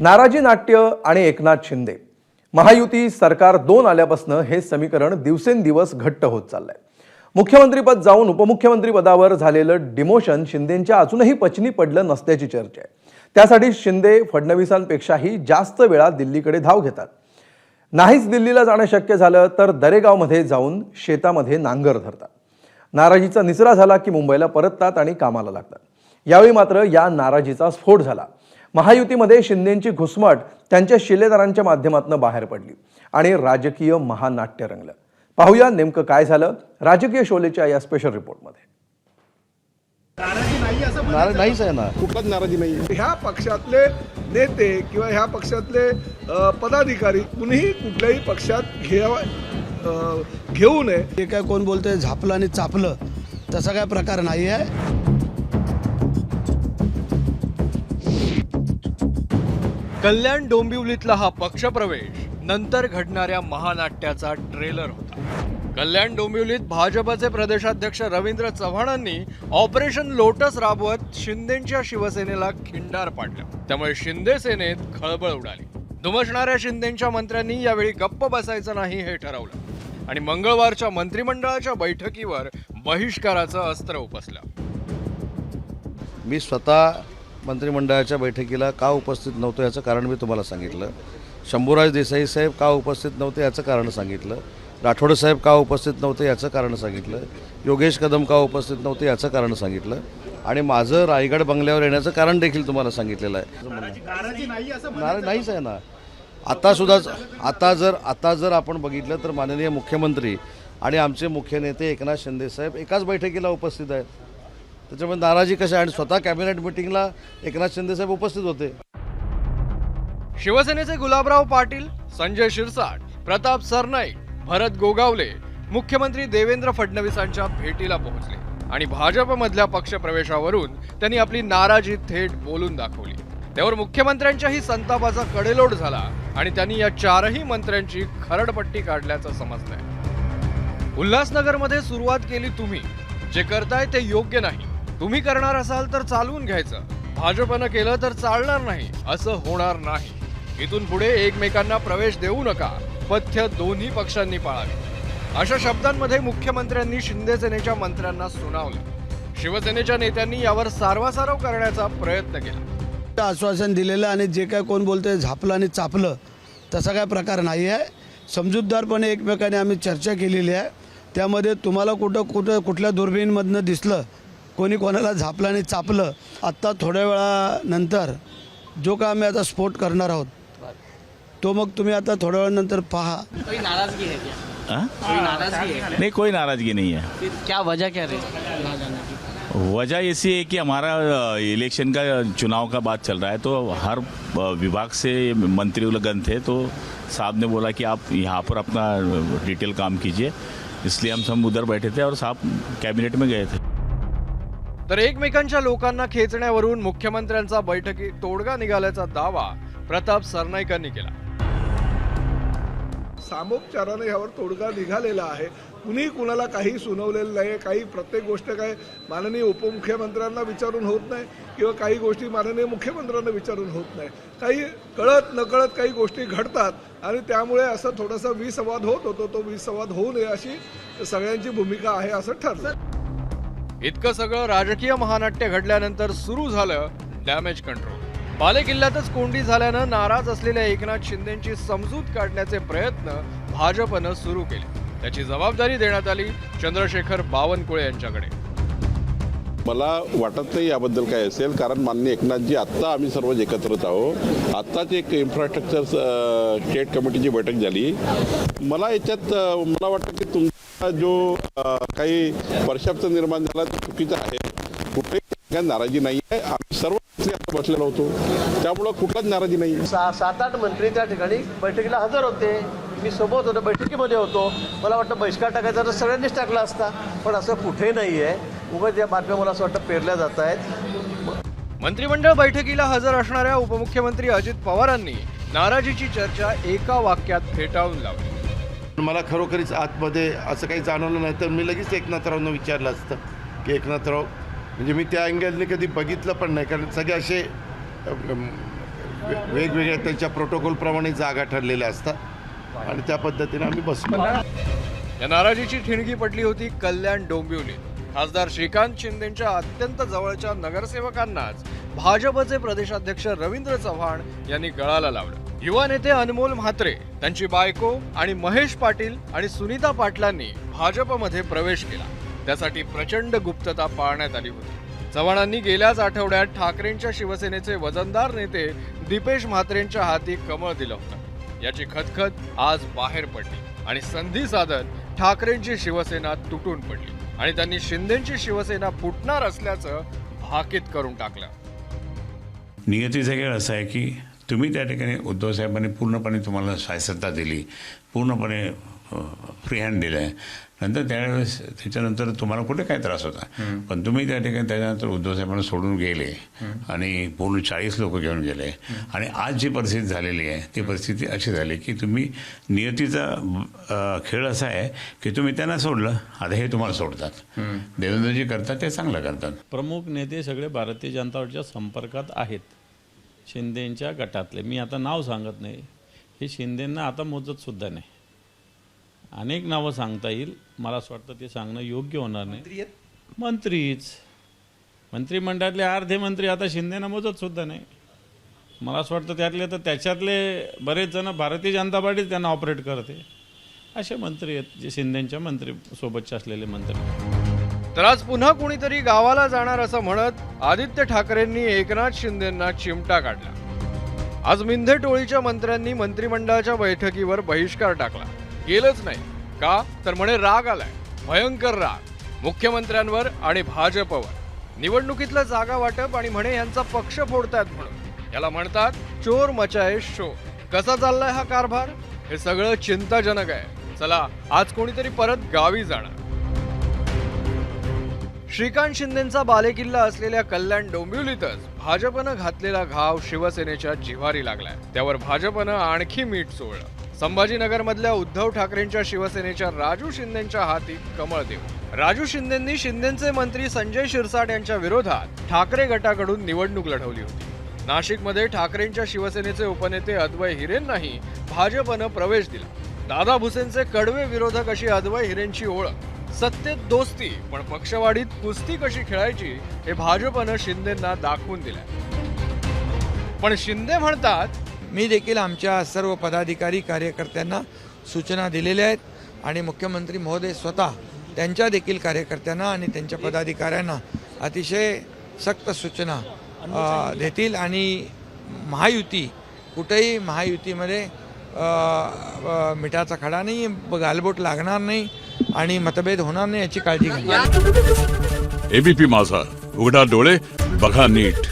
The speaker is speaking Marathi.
नाराजी नाट्य आणि एकनाथ शिंदे. महायुती सरकार दोन आल्यापासून हे समीकरण दिवसेंदिवस घट्ट होत चाललंय. मुख्यमंत्रीपद जाऊन उपमुख्यमंत्रीपदावर झालेलं डिमोशन शिंदेंच्या अजूनही पचनी पडलं नसल्याची चर्चा आहे. त्यासाठी शिंदे फडणवीसांपेक्षाही जास्त वेळा दिल्लीकडे धाव घेतात. नाहीच दिल्लीला जाणं शक्य झालं तर दरेगावमध्ये जाऊन शेतामध्ये नांगर धरतात. नाराजीचा निचरा झाला की मुंबईला परततात आणि कामाला लागतात. यावेळी मात्र या नाराजीचा स्फोट झाला. महायुतीमध्ये शिंदेंची घुसमट त्यांच्या शिलेदारांच्या माध्यमातून बाहेर पडली आणि राजकीय महानाट्य रंगलं. पाहूया नेमकं काय झालं राजकीय शोलेच्या या स्पेशल रिपोर्टमध्ये नाराज नाहीच आहे ना. कुठलाच नाराजी नाही ह्या पक्षातले नेते किंवा ह्या पक्षातले पदाधिकारी कुणीही कुठल्याही पक्षात घेऊ नये. ते काय कोण बोलतंय झापलं आणि चापलं तसा काय प्रकार नाही आहे कल्याण डोंबिवलीतला हा पक्षप्रवेश नंतर घडणाऱ्या महानाट्याचा ट्रेलर होता. कल्याण डोंबिवलीत भाजपचे प्रदेशाध्यक्ष रवींद्र चव्हाणांनी ऑपरेशन लोटस राबवत शिंदेच्या शिवसेनेला खिंडार पाडलं. त्यामुळे शिंदे सेनेत खळबळ उडाली. दुमसणाऱ्या शिंदेच्या मंत्र्यांनी यावेळी गप्प बसायचं नाही हे ठरवलं. आणि मंगळवारच्या मंत्रिमंडळाच्या बैठकीवर बहिष्काराचं अस्त्र उपसलं. मी स्वतः मंत्रिमंडळाच्या बैठकीला का उपस्थित नव्हतो याचं कारण मी तुम्हाला सांगितलं. शंभूराज देसाई साहेब का उपस्थित नव्हते याचं कारण सांगितलं. राठोड साहेब का उपस्थित नव्हते याचं कारण सांगितलं. योगेश कदम का उपस्थित नव्हते याचं कारण सांगितलं. आणि माझं रायगड बंगल्यावर येण्याचं कारण देखील तुम्हाला सांगितलेलं आहे. नाहीच आहे ना. आतासुद्धा आता जर आता जर आपण बघितलं तर माननीय मुख्यमंत्री आणि आमचे मुख्य नेते एकनाथ शिंदेसाहेब एकाच बैठकीला उपस्थित आहेत. त्याच्यामुळे नाराजी कशा आणि स्वतः कॅबिनेट मिटिंगला एकनाथ शिंदे साहेब उपस्थित होते. शिवसेनेचे गुलाबराव पाटील संजय शिरसाट प्रताप सरनाईक भरत गोगावले मुख्यमंत्री देवेंद्र फडणवीसांच्या भेटीला पोहोचले आणि भाजपमधल्या पक्षप्रवेशावरून त्यांनी आपली नाराजी थेट बोलून दाखवली. त्यावर मुख्यमंत्र्यांच्याही संतापाचा कडेलोट झाला आणि त्यांनी या चारही मंत्र्यांची खरडपट्टी काढल्याचं समजलंय उल्हासनगरमध्ये सुरुवात केली तुम्ही. जे करताय ते योग्य नाही. तुम्ही करणार असाल तर चालवून घ्यायचं. भाजपनं केलं तर चालणार नाही असं होणार नाही. इथून पुढे एकमेकांना प्रवेश देऊ नका. पथ्य दोन्ही पक्षांनी पाळावे. अशा शब्दांमध्ये मुख्यमंत्र्यांनी शिंदेसेनेच्या मंत्र्यांना सुनावलं. शिवसेनेच्या नेत्यांनी यावर सारवासारव करण्याचा प्रयत्न केला. आश्वासन दिलेलं आणि जे काय कोण बोलतंय झापलं आणि चापलं तसा काय प्रकार नाही आहे. समजूतदारपणे एकमेकाने आम्ही चर्चा केलेली आहे. त्यामध्ये तुम्हाला कुठं कुठं कुठल्या दुर्बिणीमधनं दिसलं कोणी कोणाला झापलं आणि चापलं आत्ता थोड्या वेळानंतर जो का आम्ही आता स्फोट करणार आहोत तो मग तुम्ही आता थोड्या वेळानंतर पहा. कोई नाराजगी है क्या? हाँ? कोई नाराजगी है नहीं कोई नाराज़गी नहीं है। फिर क्या वजह क्या रही? ना जाने की। वजह ऐसी है कि हमारा इलेक्शन का चुनाव का बात चल रहा है तो हर विभाग से मंत्री लगन थे तो साहब ने बोला कि आप यहाँ पर अपना डिटेल काम कीजिए। इसलिए हम सब उधर बैठे थे और साहब कैबिनेट में गए थे। तर एकमेकांच्या लोकांना खेचण्यावरून मुख्यमंत्र्यांचा बैठकीत तोडगा निघाल्याचा दावा प्रताप सरनाईकांनी केला. सामोपचाराने ह्यावर तोडगा निघालेला आहे. कुणीही कुणाला काही सुनावलेलं नाही काही प्रत्येक गोष्ट काय माननीय उपमुख्यमंत्र्यांना विचारून होत नाही किंवा काही गोष्टी माननीय मुख्यमंत्र्यांना विचारून होत नाही. काही कळत नकळत काही गोष्टी घडतात आणि त्यामुळे असं थोडासा विसंवाद होत होतो. तो विसंवाद होऊ नये अशी सगळ्यांची भूमिका आहे असं ठरलं. इतकं सगळं राजकीय महानाट्य घडल्यानंतर सुरू झालं डॅमेज कंट्रोल बालेकिल्ल्यातच कोंडी झाल्यानं नाराज असलेल्या एकनाथ शिंदेची समजूत काढण्याचे प्रयत्न भाजपनं सुरू केले. त्याची जबाबदारी देण्यात आली चंद्रशेखर बावनकुळे यांच्याकडे. मला वाटत नाही याबद्दल काय असेल कारण मान्य एकनाथजी आत्ता आम्ही सर्व एकत्रच आहोत. आत्ताच एक इन्फ्रास्ट्रक्चर स्टेट कमिटीची बैठक झाली. मला याच्यात मला वाटतं की तुमचा जो काही परशाप्त निर्माण झाला तो चुकीचा आहे. कुठेही काही नाराजी नाही आहे. आम्ही सर्व बसलेलो होतो. त्यामुळं कुठलाच नाराजी नाही. सहा सात आठ मंत्री त्या ठिकाणी बैठकीला हजर होते. मी सोबत होतो बैठकीमध्ये होतो. मला वाटतं बहिष्कार टाकायचा तर सगळ्यांनीच टाकला असता. पण असं कुठे नाही आहे उगाच या बातम्या मला असं वाटतं पेरल्या जात आहेत. मंत्रिमंडळ बैठकीला हजर असणाऱ्या उपमुख्यमंत्री अजित पवारांनी नाराजीची चर्चा एका वाक्यात फेटाळून लावली. मला खरोखरीच आतमध्ये असं काही जाणवलं नाही तर मी लगेच एकनाथरावनं विचारलं असतं की एकनाथराव म्हणजे मी त्या अँगलने कधी बघितलं पण नाही कारण सगळे असे वेगवेगळ्या त्यांच्या प्रोटोकॉलप्रमाणे जागा ठरलेल्या असतात आणि त्या पद्धतीने आम्ही बसतो या नाराजीची ठिणगी पडली होती कल्याण डोंबिवलीत. खासदार श्रीकांत शिंदेच्या अत्यंत जवळच्या नगरसेवकांनाच भाजपचे प्रदेशाध्यक्ष रवींद्र चव्हाण यांनी गळाला लावलं. युवा नेते अनमोल म्हात्रे त्यांची बायको आणि महेश पाटील आणि सुनीता पाटलांनी भाजपमध्ये प्रवेश केला. त्यासाठी प्रचंड गुप्तता पाळण्यात आली होती. चव्हाणांनी गेल्याच आठवड्यात ठाकरेंच्या शिवसेनेचे वजनदार नेते दीपेश म्हात्रेंच्या हाती कमळ दिलं होतं. याची खतखत आज बाहेर पडली आणि संधी साधत ठाकरेंची शिवसेना तुटून पडली. आणि त्यांनी शिंदेची शिवसेना फुटणार असल्याचं भाकीत करून टाकलं. नियतीचा खेळ असा आहे की तुम्ही त्या ठिकाणी उद्धव साहेबांनी पूर्णपणे तुम्हाला शासकता दिली. पूर्णपणे फ्री हँड दिलं आहे नंतर त्यावेळेस त्याच्यानंतर तुम्हाला कुठे काय त्रास होता? पण तुम्ही त्या ठिकाणी त्याच्यानंतर उद्धव साहेबांना सोडून गेले. आणि पूर्ण चाळीस लोक घेऊन गेले. आणि आज जी परिस्थिती झालेली आहे ती परिस्थिती अशी झाली की तुम्ही नियतीचा खेळ असा आहे की तुम्ही त्यांना सोडलं आता हे तुम्हाला सोडतात. देवेंद्रजी करतात ते चांगलं करतात. प्रमुख नेते सगळे भारतीय जनता पार्टीच्या संपर्कात आहेत. शिंदेंच्या गटातले. मी आता नाव सांगत नाही. हे शिंदेंना आता मोजत सुद्धा नाही. अनेक नावं सांगता येईल. मला असं वाटतं ते सांगणं योग्य होणार नाही. मंत्रीच. मंत्रिमंडळातले अर्धे मंत्री आता शिंदेना मोजत सुद्धा नाही. मला असं वाटतं त्यातले तर त्याच्यातले बरेच जण भारतीय जनता पार्टी त्यांना ऑपरेट करते. असे मंत्री आहेत जे शिंदेच्या मंत्री सोबतचे असलेले मंत्री. तर आज पुन्हा कुणीतरी गावाला जाणार असं म्हणत आदित्य ठाकरेंनी एकनाथ शिंदेंना चिमटा काढला. आज मिंधे टोळीच्या मंत्र्यांनी मंत्रिमंडळाच्या बैठकीवर बहिष्कार टाकला. गेलंच नाही. का? तर म्हणे राग आलाय. भयंकर राग. मुख्यमंत्र्यांवर आणि भाजपवर. निवडणुकीतलं जागा वाटप आणि म्हणे यांचा पक्ष फोडतायत म्हणून. याला म्हणतात चोर मचाये शो. कसा चाललाय हा कारभार? हे सगळं चिंताजनक आहे. चला आज कोणीतरी परत गावी जाणार. श्रीकांत शिंदेचा बालेकिल्ला असलेल्या कल्याण डोंबिवलीतच भाजपनं घातलेला घाव शिवसेनेच्या जिव्हारी लागलाय. त्यावर भाजपनं आणखी मीठ चोळलं संभाजीनगरमधल्या उद्धव ठाकरेंच्या शिवसेनेच्या राजू शिंदेच्या हाती कमळ देऊ राजू शिंदेंनी शिंदेचे मंत्री संजय शिरसाट यांच्या विरोधात ठाकरे गटाकडून निवडणूक लढवली होती. नाशिकमध्ये ठाकरेंच्या शिवसेनेचे उपनेते अद्वय हिरेंनाही भाजपनं प्रवेश दिला. दादा भुसेंचे कडवे विरोधक अशी अद्वय हिरेंची ओळख. सत्तेत दोस्ती पण पक्षवाढीत कुस्ती कशी खेळायची हे भाजपनं शिंदेंना दाखवून दिलं पण शिंदे म्हणतात मी देखील आमच्या सर्व पदाधिकारी कार्यकर्त्यांना सूचना दिलेल्या आहेत आणि मुख्यमंत्री महोदय स्वतः त्यांच्या देखील कार्यकर्त्यांना आणि त्यांच्या पदाधिकाऱ्यांना अतिशय सक्त सूचना देतील आणि महायुती कुठेही महायुतीमध्ये मिठाचा खडा नाही गालबोट लागणार नाही आणि मतभेद होणार नाही याची काळजी घ्या. एबीपी माझा उघडा डोळे बघा नीट.